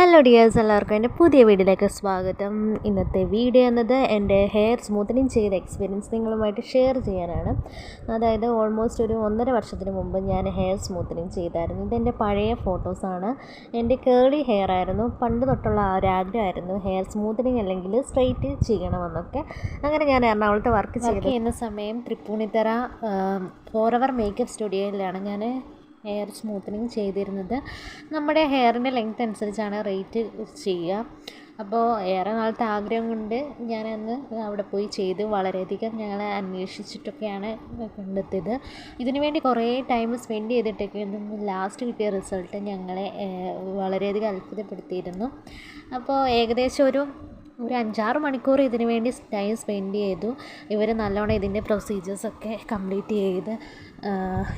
Hello dears എല്ലാവർക്കും എന്റെ പുതിയ വീഡിയോയിലേക്ക് സ്വാഗതം. ഇന്നത്തെ വീഡിയോ എന്നത് എന്റെ ഹെയർ സ്മൂത്തനിങ് ചെയ്ത എക്സ്പീരിയൻസ് നിങ്ങളുമായിട്ട് ഷെയർ ചെയ്യാനാണ്. അതായത് ഓൾമോസ്റ്റ് ഒരു ഒന്നര വർഷത്തിന് മുമ്പ് ഞാൻ ഹെയർ സ്മൂത്തനിങ് ചെയ്തായിരുന്നു. ഇതെന്റെ പഴയ ഫോട്ടോസാണ് എന്റെ കേളി ഹെയർ ആയിരുന്നു. പണ്ട് തൊട്ടുള്ള ആ ഒരു ആഗ്രഹമായിരുന്നു ഹെയർ സ്മൂത്തനിങ് അല്ലെങ്കിൽ സ്ട്രെയിറ്റ് ചെയ്യണമെന്നൊക്കെ. അങ്ങനെ ഞാൻ എറണാകുളത്ത് വർക്ക് ചെയ്ത്. ചെയ്യുന്ന സമയം തൃപ്പൂണിത്തറ ഫോർ അവർ മേക്കപ്പ് സ്റ്റുഡിയോയിലാണ് ഞാൻ ഹെയർ സ്മൂത്തനിങ് ചെയ്തിരുന്നത്. നമ്മുടെ ഹെയറിന്റെ ലെങ്ത് അനുസരിച്ചാണ് റേറ്റ് ചെയ്യുക. അപ്പോൾ ഏറെ നാളത്തെ ആഗ്രഹം കൊണ്ട് ഞാനന്ന് അവിടെ പോയി ചെയ്തു വളരെയധികം ഞങ്ങൾ അന്വേഷിച്ചിട്ടൊക്കെയാണ് കണ്ടെത്തിയത്. ഇതിനു വേണ്ടി കുറേ ടൈം സ്പെൻഡ് ചെയ്തിട്ടൊക്കെ ലാസ്റ്റ് കിട്ടിയ റിസൾട്ട് ഞങ്ങളെ വളരെയധികം അത്ഭുതപ്പെടുത്തിയിരുന്നു. അപ്പോൾ ഏകദേശം ഒരു ഒരു അഞ്ചാറ് മണിക്കൂർ ഇതിനു വേണ്ടി ടൈം സ്പെൻഡ് ചെയ്തു. ഇവർ നല്ലോണം ഇതിന്റെ പ്രൊസീജിയേഴ്സൊക്കെ കംപ്ലീറ്റ് ചെയ്ത്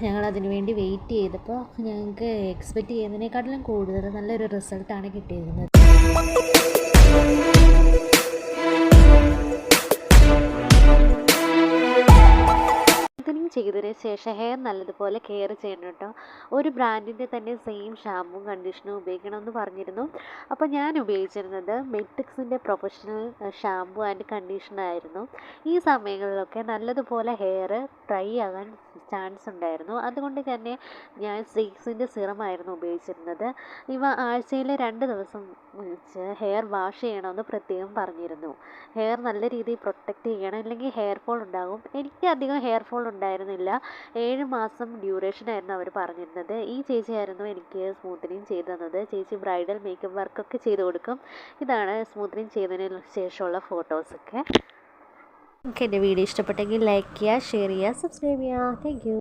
ഞങ്ങൾ അതിനു വേണ്ടി വെയിറ്റ് ചെയ്തപ്പോൾ ഞങ്ങൾക്ക് എക്സ്പെക്റ്റ് ചെയ്യുന്നതിനേക്കാട്ടിലും കൂടുതൽ നല്ലൊരു റിസൾട്ടാണ് കിട്ടിയിരുന്നത്. ചെയ്തതിന് ശേഷം ഹെയർ നല്ലതുപോലെ കെയർ ചെയ്യണം കേട്ടോ. ഒരു ബ്രാൻഡിന്റെ തന്നെ സെയിം ഷാമ്പും കണ്ടീഷണറും ഉപയോഗിക്കണമെന്ന് പറഞ്ഞിരുന്നു. അപ്പോൾ ഞാൻ ഉപയോഗിച്ചിരുന്നത് മെട്രിക്സിന്റെ പ്രൊഫഷണൽ ഷാമ്പു ആൻഡ് കണ്ടീഷണർ ആയിരുന്നു. ഈ സമയങ്ങളിലൊക്കെ നല്ലതുപോലെ ഹെയർ ഡ്രൈ ആകാൻ ചാൻസ് ഉണ്ടായിരുന്നു. അതുകൊണ്ട് തന്നെ ഞാൻ സിക്സിന്റെ സിറമായിരുന്നു ഉപയോഗിച്ചിരുന്നത്. ഇവ ആഴ്ചയിൽ രണ്ട് ദിവസം ഹെയർ വാഷ് ചെയ്യണമെന്ന് പ്രത്യേകം പറഞ്ഞിരുന്നു. ഹെയർ നല്ല രീതിയിൽ പ്രൊട്ടക്റ്റ് ചെയ്യണം. അല്ലെങ്കിൽ ഹെയർ ഫോൾ ഉണ്ടാകും. എനിക്ക് അധികം ഹെയർ ഫോൾ ഉണ്ടായിരുന്നില്ല. ഏഴ് മാസം ഡ്യൂറേഷൻ ആയിരുന്നു അവർ പറഞ്ഞിരുന്നത്. ഈ ചേച്ചിയായിരുന്നു എനിക്ക് സ്മൂത്തനിങ് ചെയ്തു തന്നത്. ചേച്ചി ബ്രൈഡൽ മേക്കപ്പ് വർക്കൊക്കെ ചെയ്ത് കൊടുക്കും. ഇതാണ് സ്മൂത്തനിങ് ചെയ്തതിന് ശേഷമുള്ള ഫോട്ടോസൊക്കെ നിങ്ങൾക്ക് എന്റെ വീഡിയോ ഇഷ്ടപ്പെട്ടെങ്കിൽ ലൈക്ക് ചെയ്യുക ഷെയർ ചെയ്യുക സബ്സ്ക്രൈബ് ചെയ്യുക. താങ്ക്